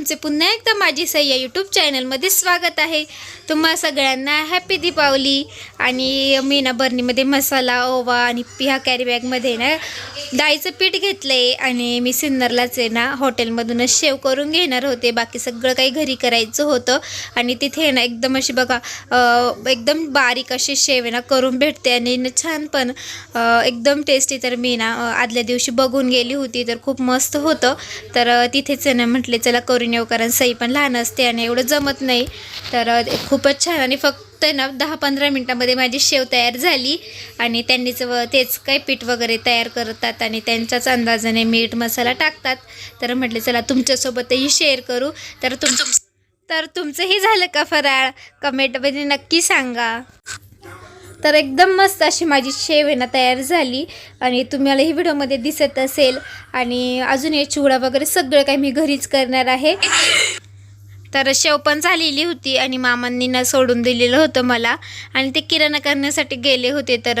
तुमचे पुन्हा एकदा माझी सई या यूट्यूब चॅनलमध्ये स्वागत आहे. तुम्हा सगळ्यांना हॅपी दीपावली आणि मी ना बर्नीमध्ये मसाला ओवा आणि ह्या कॅरीबॅगमध्ये ना डाळीचं पीठ घेतलं आहे आणि मी सिन्नरलाच आहे ना हॉटेलमधूनच शेव करून घेणार होते. बाकी सगळं काही घरी करायचं होतं आणि तिथे ना एकदम अशी बघा एकदम बारीक अशी शेव आहे ना करून भेटते आणि छान पण एकदम टेस्टी तर मी ना आदल्या दिवशी बघून गेली होती तर खूप मस्त होतं. तर तिथेच आहे ना म्हटले चला करून येऊ कारण सई पण लहान असते आणि एवढं जमत नाही. तर खूपच छान. आणि फक्त ना दहा पंधरा मिनटामध्ये माझी शेव तयार झाली. आणि त्यांनीच व तेच काही पीठ वगैरे तयार करतात आणि त्यांच्याच अंदाजाने मीठ मसाला टाकतात. तर म्हटले चला तुमच्यासोबतही शेअर करू. तर तुम तर तुमचंही झालं का फराळ? कमेंटमध्ये नक्की सांगा. तर एकदम मस्त अशी माझी शेव आहे ना तयार झाली. आणि तुम्हाला ही व्हिडिओमध्ये दिसत असेल. आणि अजून हे चिवडा वगैरे सगळं काही मी घरीच करणार आहे. तर शेव पण झालेली होती आणि मामांनी ना सोडून दिलेलं होतं मला. आणि ते किराणा करण्यासाठी गेले होते. तर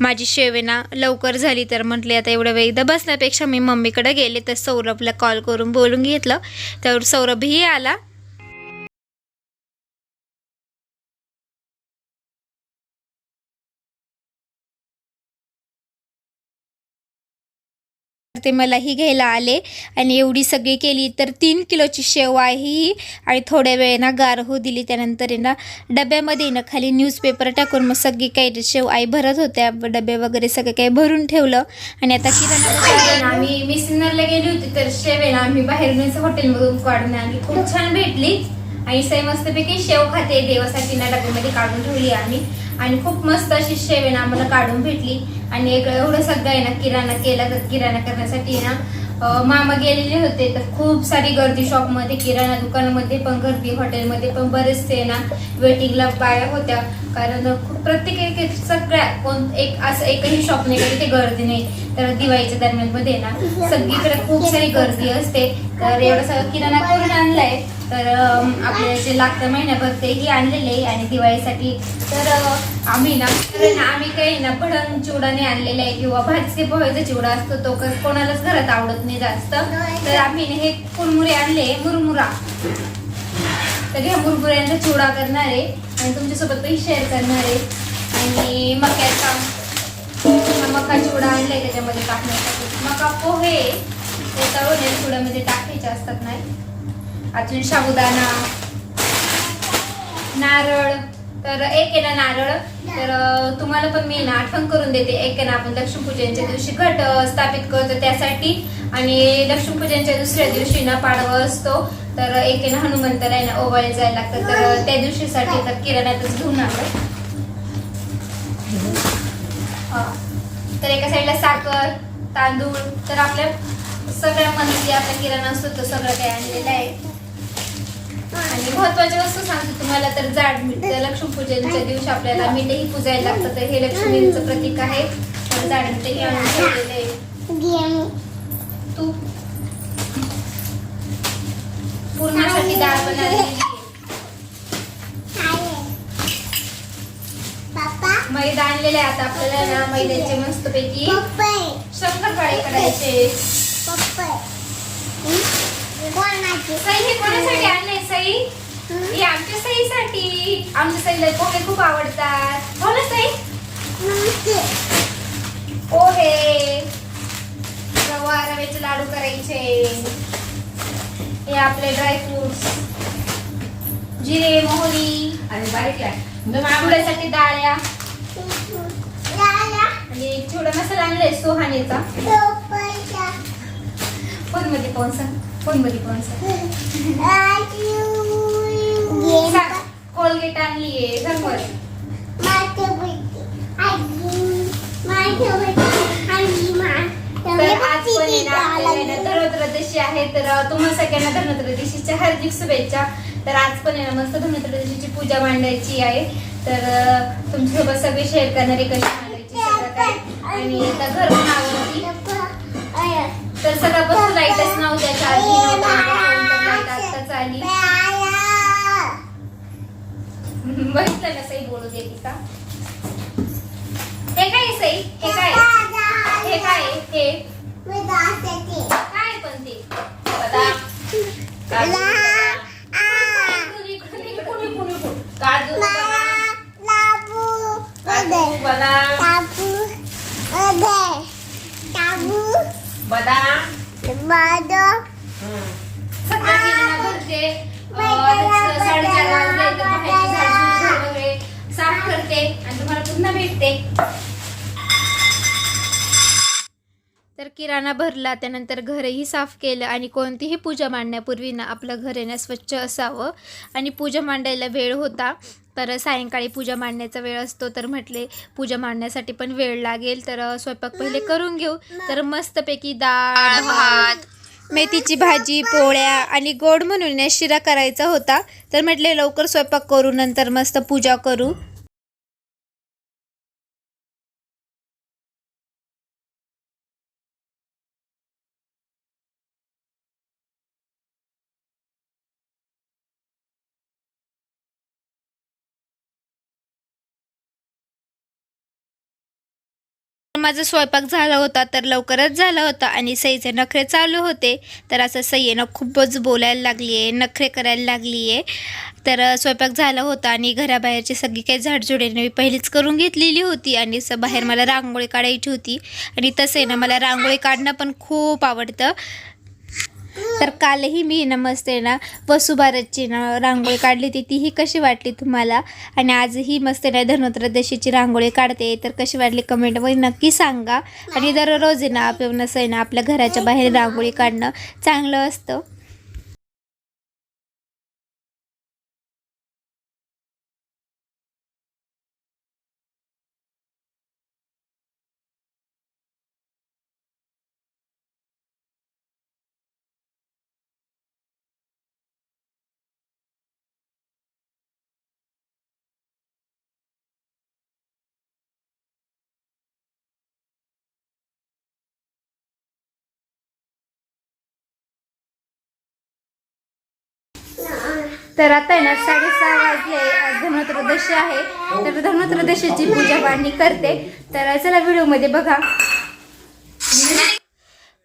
माझी शेव ना लवकर झाली. तर म्हटले आता एवढ्या वेळ एकदा बसण्यापेक्षा मी मम्मीकडे गेले. तर सौरभला कॉल करून बोलून घेतलं. तर सौरभही आला. ते मलाही घ्यायला आले. आणि एवढी सगळी केली तर तीन किलोची शेव आहे ही आणि थोड्या वेळेनं गार होऊ दिली. त्यानंतर ना डब्यामध्ये ना खाली न्यूजपेपर टाकून मग सगळी काही शेव आई भरत होत्या. डबे वगैरे सगळं काही भरून ठेवलं. आणि आता किराणा आम्ही मिसनरला गेली होती तर शेव आहे ना आम्ही बाहेरूनच हॉटेलमधून काढून आणली. खूप छान भेटली. आणि सई मस्तपैकी शेव खाते देवासाठी ना डब्यामध्ये काढून ठेवली आम्ही. आणि खूप मस्त अशी शेव आहे ना आम्हाला काढून भेटली. आणि एक एवढं सगळं आहे ना किराणा केला तर किराणा करण्यासाठी ना. मामा गेलेले होते तर खूप सारी गर्दी शॉपमध्ये किराणा दुकानामध्ये पण गर्दी हॉटेलमध्ये पण बरेचसे ना वेटिंगला बाया होत्या. कारण खूप प्रत्येक एक सगळ्या कोण एक असं एकही शॉप नाही का तिथे गर्दी नाही. तर दिवाळीच्या दरम्यानमध्ये ना सगळीकडे खूप सारी गर्दी असते. तर एवढं सगळं किराणा करून आणलाय? तर आपले जे लागतं महिन्याभर तेही आणलेले आहे आणि दिवाळीसाठी तर आम्ही ना कारण आम्ही काही ना भडंग चिवडा नाही आणलेला आहे किंवा भाजके पोह्याचा चिवडा असतो तो कोणालाच घरात आवडत नाही जास्त. तर आम्ही हे कुरमुरे आणले मुरमुरा. तर ह्या मुरमुऱ्यांचा चिवडा करणार आहे आणि तुमच्यासोबत पण शेअर करणार आहे. आणि मक्याचा मका चिवडा आणलाय त्याच्यामध्ये टाकण्यासाठी. मका पोहे ते तळून चिवड्यामध्ये म्हणजे टाकायचे असतात नाही अजून साबुदाणा नारळ तर एक आहे ना नारळ. तर तुम्हाला पण मी ना आठवण करून देते. एक आहे ना आपण लक्ष्मीपूजनच्या दिवशी घट स्थापित करतो त्यासाठी. आणि लक्ष्मीपूजनच्या दुसऱ्या दिवशी ना पाडवा असतो. तर एक आहे ना हनुमंतर आहे ना ओवाळे जायला लागतं. तर त्या दिवशीसाठी तर किराण्यातच घेऊन आलं हा. तर एका साईडला साखर तांदूळ तर आपल्या सगळ्या मनातली आपला किराणा असतो तो सगळं काही आणलेलं आहे. आणि महत्वाची वस्तू सांगते तुम्हाला तर जाड मीठ. तर लक्ष्मीपूजनच्या दिवशी आपल्याला मीठही पुजायला लागतं. तर हे लक्ष्मीचं प्रतीक आहे. तर जाड मीठही आणून ठेवलेलं आहे. तू पूर्णासाठी डाळ आहे. मैदा आणलेला आता आपल्याला ना मैद्याचे मस्तपैकी. शंकरपाळे करायचे. सई हे कोणासाठी आणले सई? हे आमच्या सईसाठी. आमच्या सईला पोहे खूप आवडतात. हो ना सई? पोहे. रवा रव्याचे लाडू करायचे. हे आपले ड्रायफ्रुट्स जिरे मोहरी. आणि बारीक लाट. चिवड्यासाठी डाळ्या. आणि चिवडा मसाला आणलाय सोहानेचा. फोनमध्ये कोण? सांगमध्ये कोण सांग कोलगेट पण आहे ना धनत्रयोदशी आहे. तर तुम्हा सगळ्यांना धनत्रयोदशीच्या हार्दिक शुभेच्छा. तर आज पण आहे ना मस्त धनत्रयोदशीची पूजा मांडायची आहे. तर तुमच्यासोबत सगळे शेअर करणारे कशी मांडायची आणि आता घर पण आवडती तर सकाळपासून लाईटच नव्हत्या चार्जिंग लाइट आत्ताच आली बघितलं ना सई बोलू देते का हे काय सई हे काय हे काय हे काय पण ते काजू काजू काजू बदाम बदाम हं. सगळं किराणा भरते अं, तसं साडेचार वाजले तर बाहेरची झाडझूड वगैरे साफ करते आणि तुम्हाला पुन्हा भेटते तर किराणा भरला त्यानंतर घरही साफ केलं आणि कोणतीही पूजा मांडण्यापूर्वी ना आपलं घर येणं स्वच्छ असावं. आणि पूजा मांडायला वेळ होता तर सायंकाळी पूजा मांडण्याचा वेळ असतो तर म्हटले पूजा मांडण्यासाठी पण वेळ लागेल तर स्वयंपाक पहिले करून घेऊ. तर मस्तपैकी डाळ भात मेथीची भाजी पोळ्या आणि गोड म्हणून शिरा करायचा होता. तर म्हटले लवकर स्वयंपाक करू नंतर मस्त पूजा करू. माझा स्वयंपाक झाला होता तर लवकरच झाला होता आणि सईचे नखरे चालू होते. तर असं सईनं खूपच बोलायला लागली आहे नखरे करायला लागली आहे तर स्वयंपाक झाला होता आणि घराबाहेरची सगळी काही झाडझुडे मी पहिलीच करून घेतलेली होती आणि स बाहेर मला रांगोळी काढायची होती. आणि तसं आहे ना मला रांगोळी काढणं पण खूप आवडतं. तर कालही मी ना मस्त आहे ना वसुभारतची ना रांगोळी काढली होती. तीही कशी वाटली तुम्हाला? आणि आजही मस्त आहे ना धनोत्रदशीची रांगोळी काढते. तर कशी वाटली कमेंटमध्ये नक्की सांगा. आणि दररोज आहे ना आपण असं आहे ना आपल्या घराच्या बाहेर रांगोळी काढणं चांगलं असतं. तर आता आहे ना साडेसहा वाजले आज धनोत्रदशी आहे. तर धनोत्रदशीची पूजा मांडणी करते. तर चला व्हिडिओमध्ये बघा.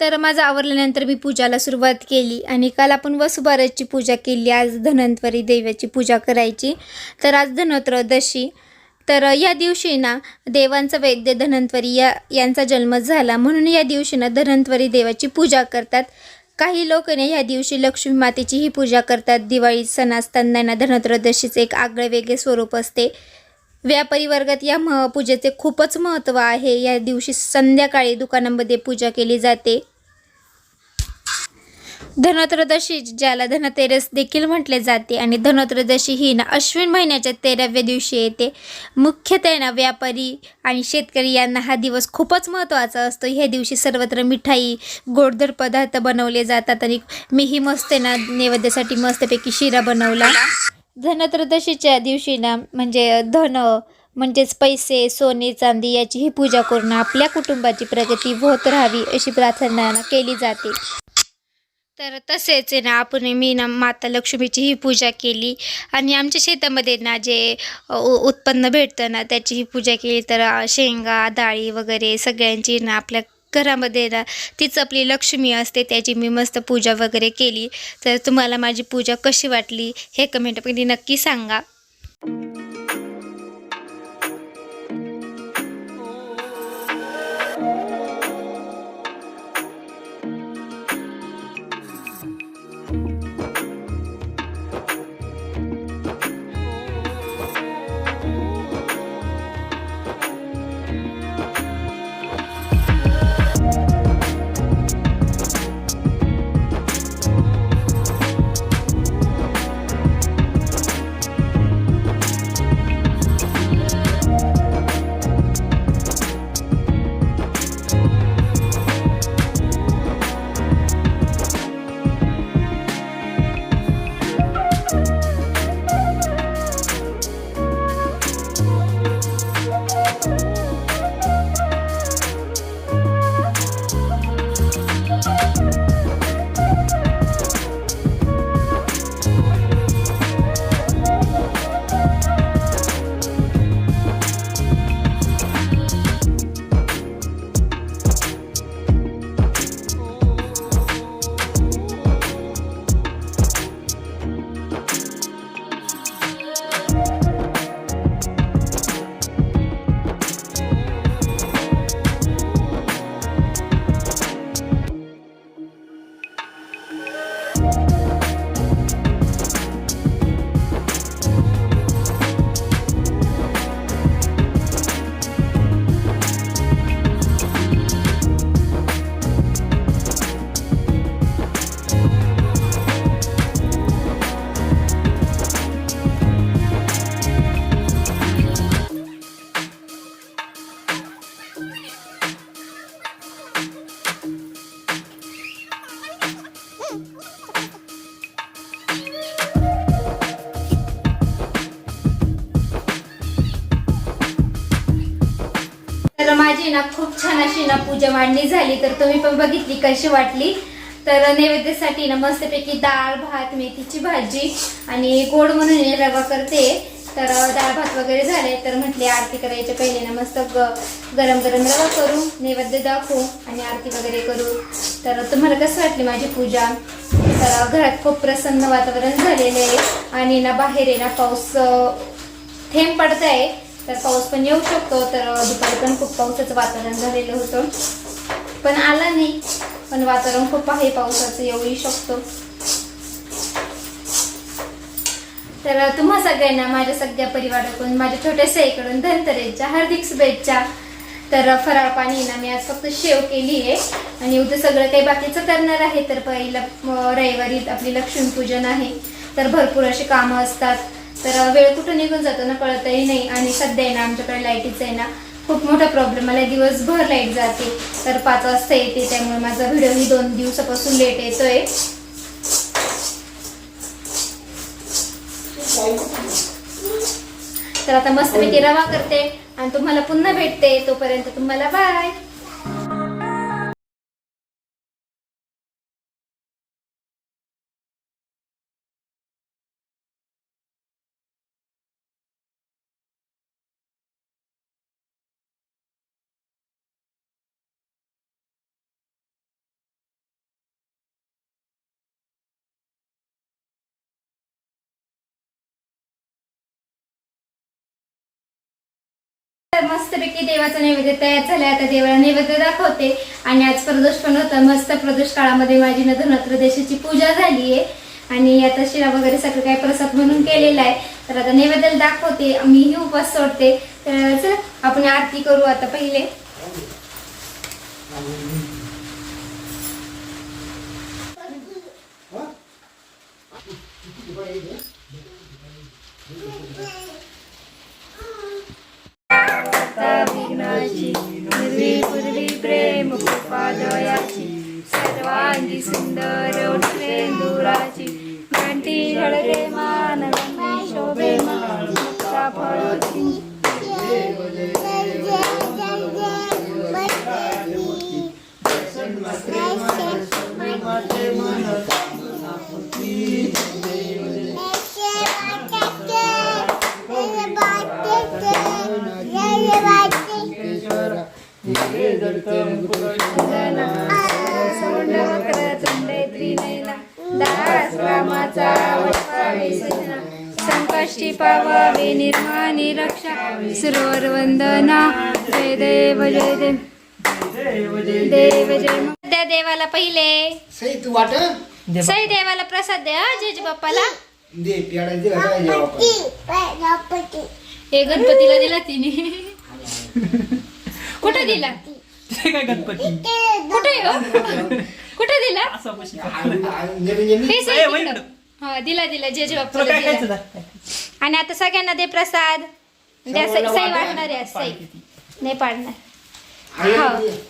तर माझं आवरल्यानंतर मी पूजाला सुरुवात केली आणि काल आपण वसुबारसची पूजा केली. आज धन्वंतरी देवाची पूजा करायची. तर आज धनोत्रदशी. तर या दिवशी ना देवांचा वैद्य धन्वंतरी या यांचा जन्म झाला. म्हणून या दिवशी ना धन्वंतरी देवाची पूजा करतात. काही लोक ना या दिवशी लक्ष्मी मातेचीही पूजा करतात. दिवाळी सण असताना ना एक आगळे वेगळे स्वरूप असते. व्यापारी वर्गात या मह पूजेचे खूपच महत्त्व आहे. या दिवशी संध्याकाळी दुकानामध्ये पूजा केली जाते. धनत्रयोदशी ज्याला धनतेरस देखील म्हटले जाते आणि धनत्रयोदशी ही ना अश्विन महिन्याच्या तेराव्या दिवशी येते. मुख्यतः ना व्यापारी आणि शेतकरी यांना हा दिवस खूपच महत्त्वाचा असतो. ह्या दिवशी सर्वत्र मिठाई गोडधड पदार्थ बनवले जातात आणि मीही मस्त आहे ना नैवेद्यासाठी मस्तपैकी शिरा बनवला. धनत्रयोदशीच्या दिवशी ना म्हणजे धन म्हणजेच पैसे सोने चांदी याचीही पूजा करून आपल्या कुटुंबाची प्रगती होत राहावी अशी प्रार्थना केली जाते. तर तसेच आहे ना आपण मी ना माता लक्ष्मीचीही पूजा केली. आणि आमच्या शेतामध्ये ना जे उ- उत्पन्न भेटतं ना त्याचीही पूजा केली. तर शेंगा डाळी वगैरे सगळ्यांची ना आपल्या घरामध्ये ना तीच आपली लक्ष्मी असते. त्याची मी मस्त पूजा वगैरे केली. तर तुम्हाला माझी पूजा कशी वाटली हे कमेंटमध्ये नक्की सांगा. Bye. माझी ना खूप छान अशी ना पूजा मांडणी झाली. तर तुम्ही पण बघितली कशी वाटली. तर नैवेद्यासाठी ना मस्तपैकी डाळ भात मेथीची भाजी आणि गोड म्हणून रवा करते. तर डाळ भात वगैरे झाले तर म्हटले आरती करायच्या पहिले ना मस्त ग गरम गरम रवा करू नैवेद्य दाखवू आणि आरती वगैरे करू. तर तुम्हाला कसं वाटली माझी पूजा? तर घरात खूप प्रसन्न वातावरण झालेलं आहे. आणि ना बाहेर आहे ना पाऊस थेंब पडत आहे तर पाऊस पण येऊ शकतो तर दुपारी पण खूप पावसाचं वातावरण झालेलं होतं. पण आला नाही पण वातावरण खूप आहे पावसाचं येऊही शकतो. तर तुम्हा सगळ्यांना माझ्या सगळ्या परिवाराकडून माझ्या छोट्या साईकडून धनतरेच्या हार्दिक शुभेच्छा. तर फराळ पाणी ना मी आज फक्त शेव केली आहे. आणि उद्या सगळं काही बाकीचं करणार आहे तर पहिलं रविवारी आपली लक्ष्मीपूजन आहे. तर भरपूर अशी कामं असतात. तर वेळ कुठं निघून जातो ना कळतही नाही आणि सध्या आहे ना आमच्याकडे लाईटीचं आहे ना खूप मोठा प्रॉब्लेम मला दिवसभर लाइट जाते. तर पाच वाजता येते त्यामुळे माझा व्हिडिओही दोन दिवसापासून लेट येतोय. तर आता मस्तपैकी रवा करते आणि तुम्हाला पुन्हा भेटते. तोपर्यंत तुम्हाला बाय तर मस्तपैकी देवाचा नैवेद्य तयार झाला आता देवाला नैवेद्य दाखवते. आणि आज प्रदोष पण होता. मस्त प्रदोष काळामध्ये माझी न धनत्रदेशाची पूजा झाली आहे आणि आता शिरा वगैरे सगळं काही प्रसाद म्हणून केलेला आहे. तर आता नैवेद्याला दाखवते. मीही उपास सोडते. तर चला आपण आरती करू आता पहिले. पूर्वी प्रेम कृपादयाची सर्वांगी सुंदर दुराची घंटी घडगे मान शोभे मान मन संकष्टी पावावे निर्माणी रक्षा सुरवर वंदना जय देव जय देव देव जय द्या देवाला पहिले सही तू वाट सई देवाला प्रसाद द्या जेज बाप्पाला दे पेडा दे काय जेवा हे गणपतीला दिला तिने कुठं दिला काय गणपती? कुठे हो कुठे दिला? असं बशी. नवीन हे सई ए, तिकडं. वैंड. हा दिला दिला. जेज तुला बाप्पाला काय खायचं दिला दा? आणि आता सगळ्यांना दे प्रसाद. द्या सई सई. वाटणार आहे आज सई नाही पाडणार.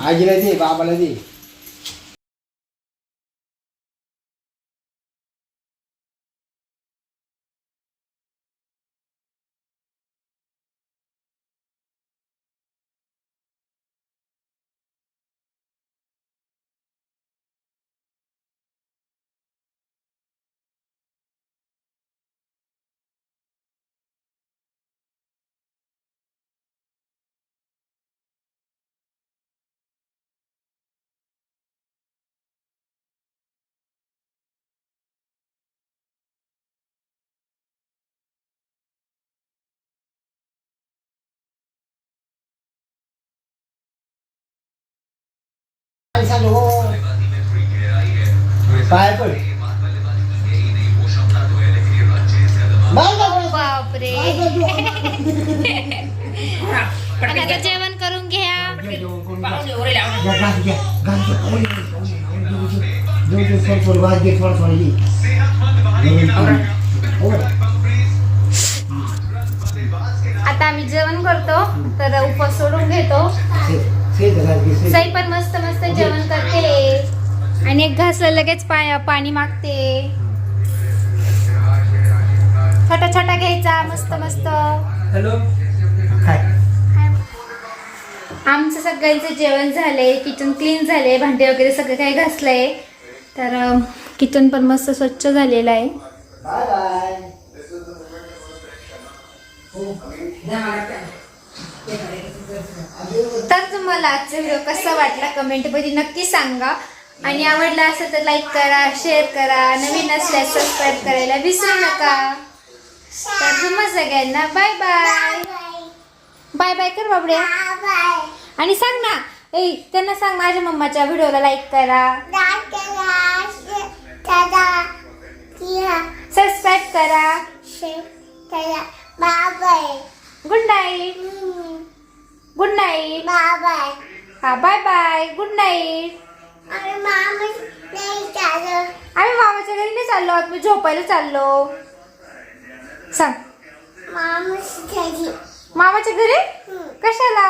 आजीला दे बाबाला दे. पाय पड बापरे आता जेवण करून घ्या. आता आम्ही जेवण करतो तर उपवास सोडून घेतो. साई पण मस्त मस्त जेवण करते. आणि एक घासला लगेच पाणी मागते. छोटा छोटा घ्यायचा मस्त मस्त. हॅलो. आमचं सगळ्यांचं जेवण झालंय किचन क्लीन झाले भांडे वगैरे सगळं काही घासलंय. तर किचन पण मस्त स्वच्छ झालेलं आहे. Bye bye. तर तुम्हाला आजचा व्हिडिओ कसा वाटला कमेंटमध्ये नक्की सांगा. आणि आवडला असेल तर लाईक करा शेअर करा नवीन असल्यास सबस्क्राईब करायला विसरू नका. तर तुम्हा सगळ्यांना बाय बाय बाय बाय कर बाबड्या. आणि सांग ना ए त्यांना सांग माझ्या मम्माच्या व्हिडिओला लाईक करा. सबस्क्राईब करा. गुड नाईट गुड नाईट हा बाय बाय गुड नाईट आम्ही मामाच्या घरी नाही चाललो आम्ही झोपायला चाललो. सांग. मामाच्या घरी? कशाला?